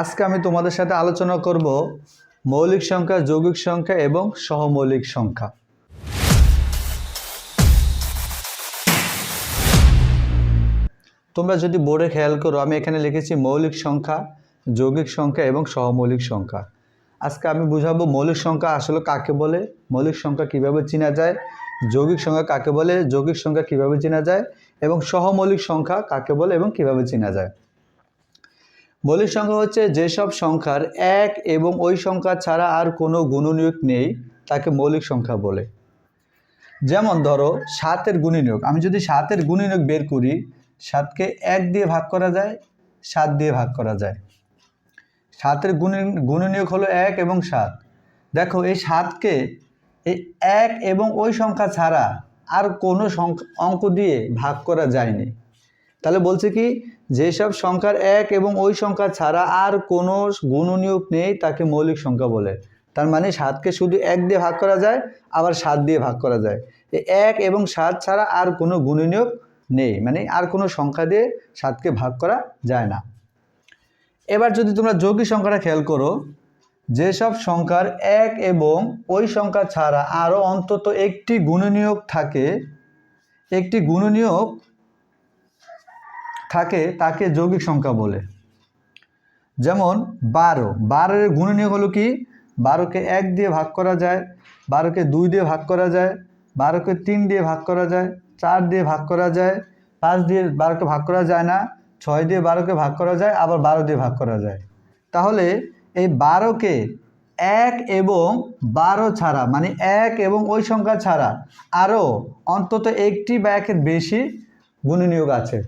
আজকে আমি তোমাদের সাথে আলোচনা করব মৌলিক সংখ্যা, যৌগিক সংখ্যা এবং সহমৌলিক সংখ্যা। তোমরা যদি বোর্ডে খেয়াল করো, আমি এখানে লিখেছি মৌলিক সংখ্যা, যৌগিক সংখ্যা এবং সহমৌলিক সংখ্যা। আজকে আমি বুঝাবো মৌলিক সংখ্যা আসলে কাকে বলে, মৌলিক সংখ্যা কীভাবে চেনা যায়, যৌগিক সংখ্যা কাকে বলে, যৌগিক সংখ্যা কীভাবে চেনা যায়, এবং সহমৌলিক সংখ্যা কাকে বলে এবং কীভাবে চেনা যায়। মৌলিক সংখ্যা হচ্ছে যেসব সংখ্যার এক এবং ওই সংখ্যা ছাড়া আর কোনো গুণনীয়ক নেই, তাকে মৌলিক সংখ্যা বলে। যেমন ধরো, সাতের গুণনীয়ক। আমি যদি সাতের গুণনীয়ক বের করি, সাতকে এক দিয়ে ভাগ করা যায়, সাত দিয়ে ভাগ করা যায়। সাতের গুণ গুণনীয়ক হলো এক এবং সাত। দেখো, এই সাতকে এই এক এবং ওই সংখ্যা ছাড়া আর কোনো অঙ্ক দিয়ে ভাগ করা যায়নি। তাহলে বলছে কি যেসব সংখ্যার এক এবং ওই সংখ্যা ছাড়া আর কোনো গুণনীয়ক নেই, তাকে মৌলিক সংখ্যা বলে। তার মানে সাতকে শুধু এক দিয়ে ভাগ করা যায়, আবার সাত দিয়ে ভাগ করা যায়। এক এবং সাত ছাড়া আর কোনো গুণনীয়ক নেই মানে আর কোনো সংখ্যা দিয়ে সাতকে ভাগ করা যায় না। এবার যদি তোমরা যৌগিক সংখ্যাটা খেয়াল করো, যেসব সংখ্যার এক এবং ওই সংখ্যা ছাড়া আরও অন্তত একটি গুণনীয়ক থাকে, একটি গুণনীয়ক থাকে তাকে যৌগিক সংখ্যা বলে। যেমন বারো। বারোর গুণনীয়ক হলো কি? বারোকে এক দিয়ে ভাগ করা যায়, বারোকে দুই দিয়ে ভাগ করা যায়, বারোকে তিন দিয়ে ভাগ করা যায়, চার দিয়ে ভাগ করা যায়, পাঁচ দিয়ে বারোকে ভাগ করা যায় না, ছয় দিয়ে বারোকে ভাগ করা যায়, আবার বারো দিয়ে ভাগ করা যায়। তাহলে এই বারোকে এক এবং বারো ছাড়া মানে এক এবং ওই সংখ্যা ছাড়া আরও অন্তত একটি বা একের বেশি গুণনীয়ক আছে।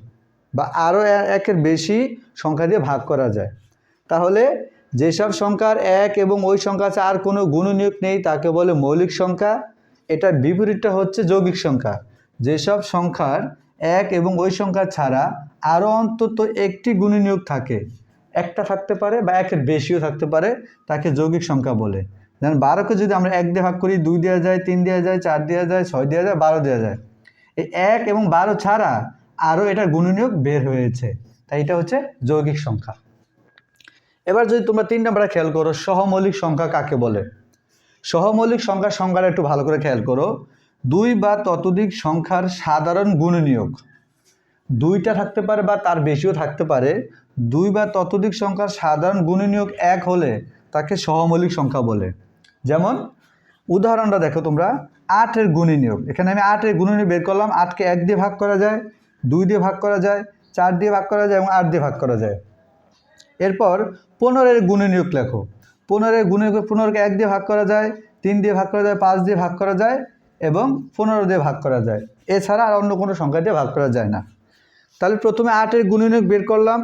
বা আরও একের বেশি সংখ্যা দিয়ে ভাগ করা যায়। তাহলে যেসব সংখ্যার এক এবং ওই সংখ্যা আর কোনো গুণনীয়ক নেই, তাকে বলে মৌলিক সংখ্যা। এটার বিপরীতটা হচ্ছে যৌগিক সংখ্যা। যেসব সংখ্যার এক এবং ওই সংখ্যা ছাড়া আরও অন্তত একটি গুণনীয়ক থাকে, একটা থাকতে পারে বা একের বেশিও থাকতে পারে, তাকে যৌগিক সংখ্যা বলে। যেমন বারোকে যদি আমরা এক দিয়ে ভাগ করি, দুই দেওয়া যায়, তিন দেওয়া যায়, চার দেওয়া যায়, ছয় দেওয়া যায়, বারো দেওয়া যায়। এই এক এবং বারো ছাড়া আরও এটার গুণনীয়ক বের হয়েছে। তাই এটা হচ্ছে যৌগিক সংখ্যা। এবার যদি তোমরা তিন নম্বরে খেয়াল করো, সহমৌলিক সংখ্যা কাকে বলে? সহমৌলিক সংখ্যার সংখ্যাটা একটু ভালো করে খেয়াল করো। দুই বা ততোধিক সংখ্যার সাধারণ গুণনীয়ক। দুইটা থাকতে পারে বা তার বেশিও থাকতে পারে। দুই বা ততোধিক সংখ্যার সাধারণ গুণনীয়ক এক হলে তাকে সহমৌলিক সংখ্যা বলে। যেমন, উদাহরণটা দেখো তোমরা, আটের গুণনীয়ক। এখানে আমি আটের গুণনীয়ক বের করলাম, আটকে এক দিয়ে ভাগ করা যায়। দুই দিয়ে ভাগ করা যায়, চার দিয়ে ভাগ করা যায় এবং আট দিয়ে ভাগ করা যায়। এরপর পনেরোর গুণনীয়ক লেখো। পনেরোর গুণনীয়ক পনেরোকে এক দিয়ে ভাগ করা যায়, তিন দিয়ে ভাগ করা যায়, পাঁচ দিয়ে ভাগ করা যায় এবং পনেরো দিয়ে ভাগ করা যায়। এছাড়া আর অন্য কোনো সংখ্যা দিয়ে ভাগ করা যায় না। তাহলে প্রথমে আটের গুণনীয়ক বের করলাম,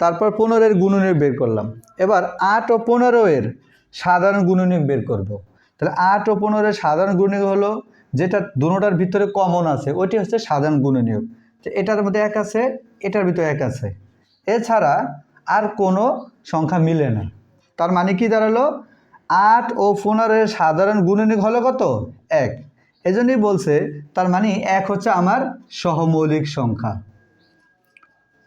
তারপর পনেরোর গুণনীয়ক বের করলাম। এবার আট ও পনেরো এর সাধারণ গুণনীয়ক বের করব। তাহলে আট ও পনেরোর সাধারণ গুণনীয়ক হলো, যেটা দুটার ভিতরে কমন আছে, ওইটি হচ্ছে সাধারণ গুণনীয়ক। তো এটার মধ্যে এক আছে, এটার ভিতরে এক আছে। এছাড়া আর কোনো সংখ্যা মিলে না। তার মানে কি দাঁড়াল? আট ও পনেরোর সাধারণ গুণনীয়ক হলো কত? এক। এজন্যই বলছে, তার মানে এক হচ্ছে আমার সহমৌলিক সংখ্যা।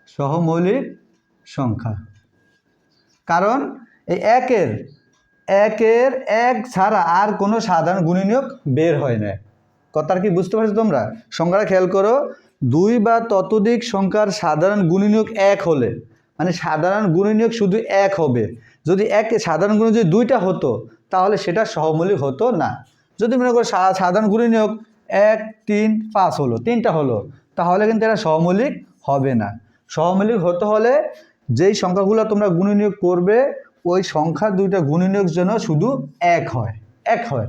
সহমৌলিক সংখ্যা। কারণ এই একের একের এক ছাড়া আর কোনো সাধারণ গুণনীয়ক বের হয় না। কথার কি বুঝতে পারছ তোমরা? সংখ্যাটা খেয়াল করো। দুই বা ততোধিক সংখ্যার সাধারণ গুণনীয়ক এক হলে। মানে সাধারণ গুণনীয়ক শুধু এক হবে। যদি এক সাধারণ গুণ যদি দুইটা হতো, তাহলে সেটা সহমৌলিক হতো না। যদি মনে করো সাধারণ গুণনীয়ক এক, তিন, পাঁচ হলো, তিনটা হলো, তাহলে কিন্তু এটা সহমৌলিক হবে না। সহমৌলিক হতে হলে যেই সংখ্যাগুলো তোমরা গুণনীয়ক করবে, ওই সংখ্যা দুইটা গুণনীয়ক যেন শুধু এক হয় এক হয়।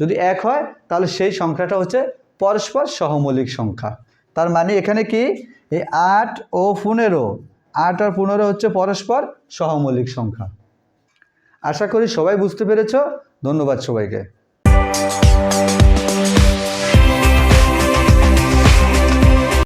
যদি এক হয়, তাহলে সেই সংখ্যাটা হচ্ছে পরস্পর সহমৌলিক সংখ্যা। তার মানে এখানে কি? এই আট ও পনেরো। আট আর পনেরো হচ্ছে পরস্পর সহমৌলিক সংখ্যা। আশা করি সবাই বুঝতে পেরেছ। ধন্যবাদ সবাইকে।